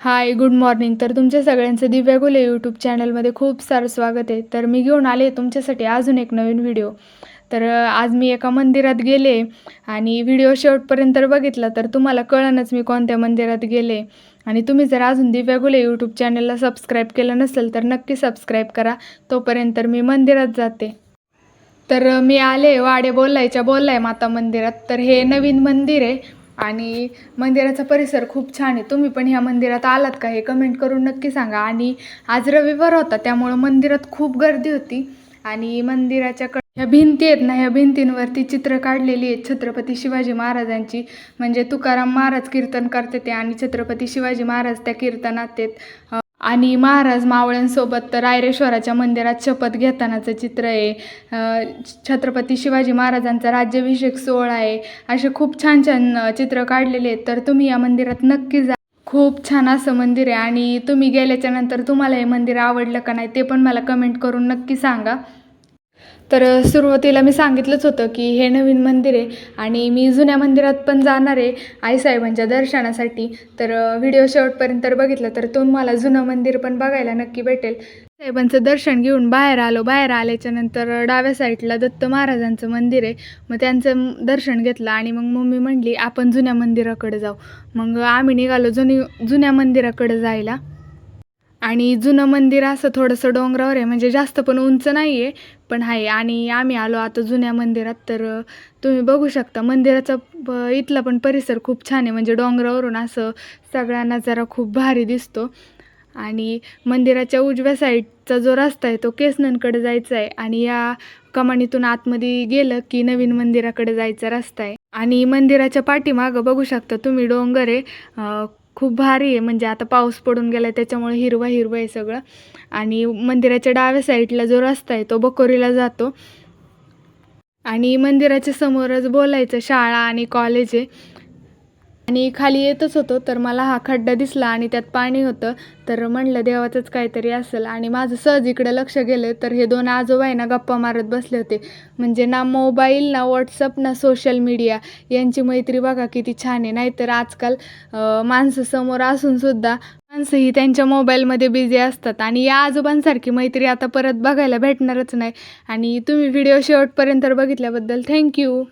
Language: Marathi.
Hi good morning. तर तुमच्या सगळ्यांचं दिव्या गुले यूट्यूब चॅनलमध्ये खूप सारं स्वागत आहे. तर मी घेऊन आले तुमच्यासाठी अजून एक नवीन व्हिडिओ. तर आज मी एका मंदिरात गेले आणि व्हिडिओ शेवटपर्यंत बघितला तर तुम्हाला कळणच मी कोणत्या मंदिरात गेले. आणि तुम्ही जर अजून दिव्या गुले यूट्यूब चॅनलला सबस्क्राईब केलं नसेल तर नक्की सबस्क्राईब करा. तोपर्यंत मी मंदिरात जाते. तर मी आले वाडे बोलायच्या बोललाय माता मंदिरात. तर हे नवीन मंदिर आहे. आणि मंदिराचा परिसर खूप छान आहे. तुम्ही पण ह्या मंदिरात आलात का हे कमेंट करून नक्की सांगा. आणि आज रविवार होता त्यामुळं मंदिरात खूप गर्दी होती. आणि मंदिराच्या क ह्या भिंती आहेत ना ह्या भिंतींवरती चित्र काढलेली आहेत छत्रपती शिवाजी महाराजांची. म्हणजे तुकाराम महाराज कीर्तन करते ते आणि छत्रपती शिवाजी महाराज त्या कीर्तनात आहेत. आणि महाराज मावळ्यांसोबत रायरेश्वराच्या मंदिरात शपथ घेतानाचं चित्र आहे. छत्रपती शिवाजी महाराजांचा राज्याभिषेक सोहळा आहे. असे खूप छान छान चित्र काढलेले आहेत. तर तुम्ही या मंदिरात नक्की जा. खूप छान असं मंदिर आहे आणि तुम्ही गेल्याच्यानंतर तुम्हाला हे मंदिर आवडलं का नाही ते पण मला कमेंट करून नक्की सांगा. तर सुरुवातीला मी सांगितलंच होतं की हे नवीन मंदिर आहे आणि मी जुन्या मंदिरात पण जाणार आहे आईसाहेबांच्या दर्शनासाठी. तर व्हिडिओ शेवटपर्यंत बघितला बघितलं तर तुम्हाला जुनं मंदिर पण बघायला नक्की भेटेल. साहेबांचं दर्शन घेऊन बाहेर आलो. बाहेर आल्याच्यानंतर डाव्या साईडला दत्त महाराजांचं मंदिर आहे. मग त्यांचं दर्शन घेतलं आणि मग मम्मी म्हणली आपण जुन्या मंदिराकडे जाऊ. मग आम्ही निघालो जुनी जुन्या मंदिराकडे जायला. आणि जुनं मंदिर असं थोडंसं डोंगरावर आहे म्हणजे जास्त पण उंच नाही आहे पण आहे. आणि आम्ही आलो आता जुन्या मंदिरात तर तुम्ही बघू शकता मंदिराचा प इथला पण परिसर खूप छान आहे. म्हणजे डोंगरावरून असं सगळा नजारा खूप भारी दिसतो. आणि मंदिराच्या उजव्या साईडचा जो रस्ता आहे तो केसनंकडे जायचा आहे. आणि या कमानीतून आतमध्ये गेलं की नवीन मंदिराकडे जायचा रस्ता आहे. आणि मंदिराच्या पाठीमागं बघू शकता तुम्ही डोंगर आहे. खूप भारी आहे. म्हणजे आता पाऊस पडून गेला त्याच्यामुळे हिरवा हिरवं आहे सगळं. आणि मंदिराच्या डाव्या साईडला जो रस्ता आहे तो बकोरीला जातो. आणि मंदिराच्या समोरच बोलायचं शाळा आणि कॉलेज आहे. आणि खाली येतच होतो तर मला हा खड्डा दिसला आणि त्यात पाणी होतं. तर म्हणलं देवाचंच काहीतरी असेल. आणि माझं सहज इकडे लक्ष गेलं तर हे दोन आजोबा आहे ना गप्पा मारत बसले होते. म्हणजे ना मोबाईल ना व्हॉट्सअप ना सोशल मीडिया यांची मैत्री बघा किती छान आहे. नाहीतर आजकाल माणसं समोर असूनसुद्धा माणसंही त्यांच्या मोबाईलमध्ये बिझी असतात. आणि या आजोबांसारखी मैत्री आता परत बघायला भेटणारच नाही. आणि तुम्ही व्हिडिओ शेवटपर्यंत बघितल्याबद्दल थँक्यू